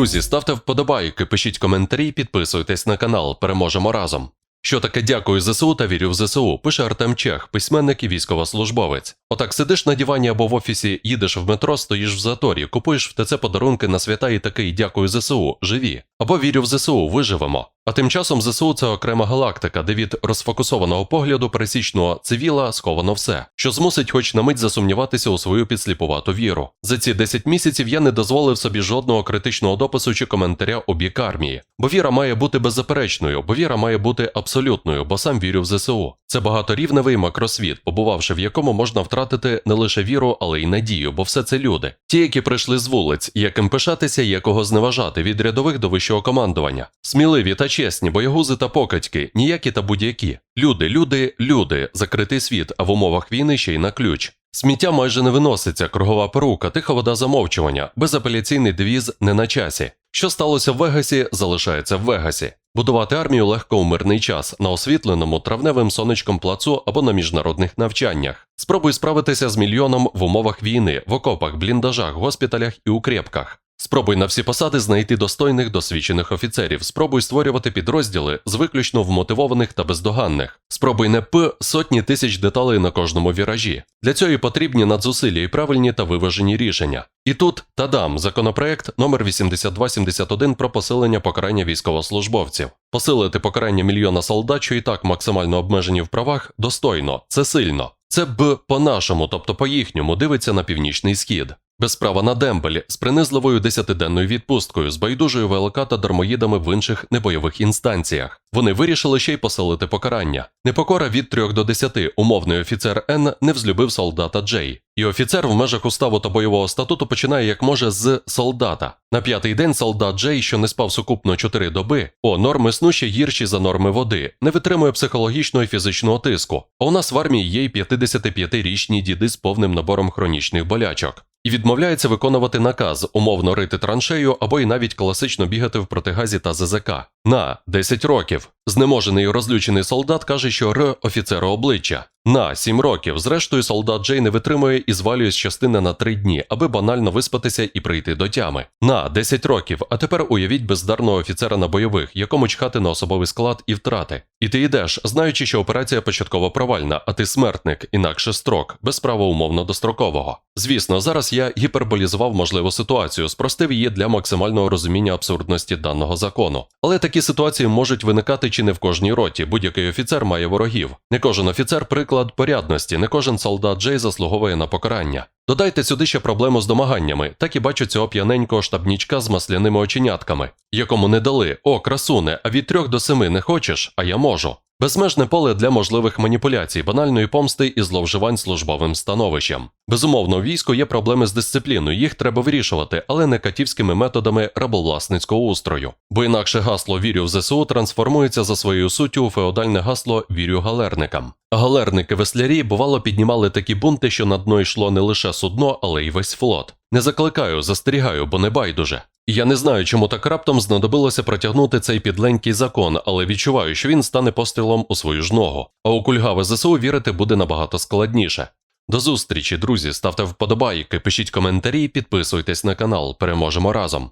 Друзі, ставте вподобайки, пишіть коментарі, підписуйтесь на канал. Переможемо разом. Що таке дякую ЗСУ та вірю в ЗСУ, пише Артем Чех, письменник і військовослужбовець. Отак сидиш на дивані або в офісі, їдеш в метро, стоїш в заторі, купуєш в ТЦ подарунки на свята і такий дякую ЗСУ, живі. Або вірю в ЗСУ, виживемо. А тим часом ЗСУ це окрема галактика, де від розфокусованого погляду пересічного цивіла сховано все, що змусить хоч на мить засумніватися у свою підсліпувату віру. За ці 10 місяців я не дозволив собі жодного критичного допису чи коментаря у бік армії. Бо віра має бути беззаперечною, бо віра має бути абсолютною, бо сам вірю в ЗСУ. Це багаторівневий макросвіт, побувавши в якому можна втратити не лише віру, але й надію, бо все це люди. Ті, які прийшли з вулиць, яким пишатися, є кого зневажати від рядових до вищого командування. Сміливі та чесні, боягузи та покатьки, ніякі та будь-які. Люди, люди, люди, закритий світ, а в умовах війни ще й на ключ. Сміття майже не виноситься, кругова порука, тиха вода замовчування, безапеляційний девіз не на часі. Що сталося в Вегасі, залишається в Вегасі. Будувати армію легко у мирний час на освітленому травневим сонечком плацу або на міжнародних навчаннях. Спробуй справитися з мільйоном в умовах війни, в окопах, бліндажах, госпіталях і укрепках. Спробуй на всі посади знайти достойних досвідчених офіцерів. Спробуй створювати підрозділи з виключно вмотивованих та бездоганних. Спробуй не п сотні тисяч деталей на кожному віражі. Для цього потрібні надзусилля і правильні та виважені рішення. І тут тадам законопроект номер 8271 про посилення покарання військовослужбовців. Посилити покарання мільйона солдат, що і так максимально обмежені в правах, достойно, це сильно. Це б по-нашому, тобто по їхньому, дивиться на північний схід. Без права на дембель, з принизливою десятиденною відпусткою, з байдужою ВЛК та дармоїдами в інших небойових інстанціях. Вони вирішили ще й посилити покарання. Непокора від 3 до 10 умовний офіцер Н не взлюбив солдата Джей. І офіцер в межах уставу та бойового статуту починає як може з солдата. На п'ятий день солдат Джей, що не спав сукупно 4 доби, о, норми сну ще гірші за норми води, не витримує психологічного і фізичного тиску. А у нас в армії є й 55-річні діди з повним набором хронічних болячок. І відмовляється виконувати наказ, умовно рити траншею або й навіть класично бігати в протигазі та ЗЗК. На 10 років. Знеможений розлючений солдат каже, що Р офіцеру обличчя. На 7 років. Зрештою, солдат Джей не витримує і звалює з частини на 3 дні, аби банально виспатися і прийти до тями. На 10 років. А тепер уявіть бездарного офіцера на бойових, якому чхати на особовий склад і втрати. І ти йдеш, знаючи, що операція початково провальна, а ти смертник, інакше строк, без права умовно дострокового. Звісно, зараз я гіперболізував можливу ситуацію, спростив її для максимального розуміння абсурдності даного закону. Але такі ситуації можуть виникати чи не в кожній роті. Будь-який офіцер має ворогів. Не кожен офіцер приклад порядності, не кожен солдат Джей заслуговує на покарання. Додайте сюди ще проблему з домаганнями, так і бачу цього п'яненького штабнічка з масляними оченятками, якому не дали о, красуне, а від трьох до семи не хочеш, а я можу. Безмежне поле для можливих маніпуляцій, банальної помсти і зловживань службовим становищем. Безумовно, у війську є проблеми з дисципліною, їх треба вирішувати, але не катівськими методами рабовласницького устрою. Бо інакше гасло Вірю в ЗСУ трансформується за своєю суттю у феодальне гасло Вірю галерникам. Галерники веслярі бувало піднімали такі бунти, що на дно йшло не лише судно, але й весь флот. Не закликаю, застерігаю, бо не байдуже. Я не знаю, чому так раптом знадобилося протягнути цей підленький закон, але відчуваю, що він стане пострілом у свою ж ногу. А у кульгаве ЗСУ вірити буде набагато складніше. До зустрічі, друзі, ставте вподобайки, пишіть коментарі, підписуйтесь на канал. Переможемо разом.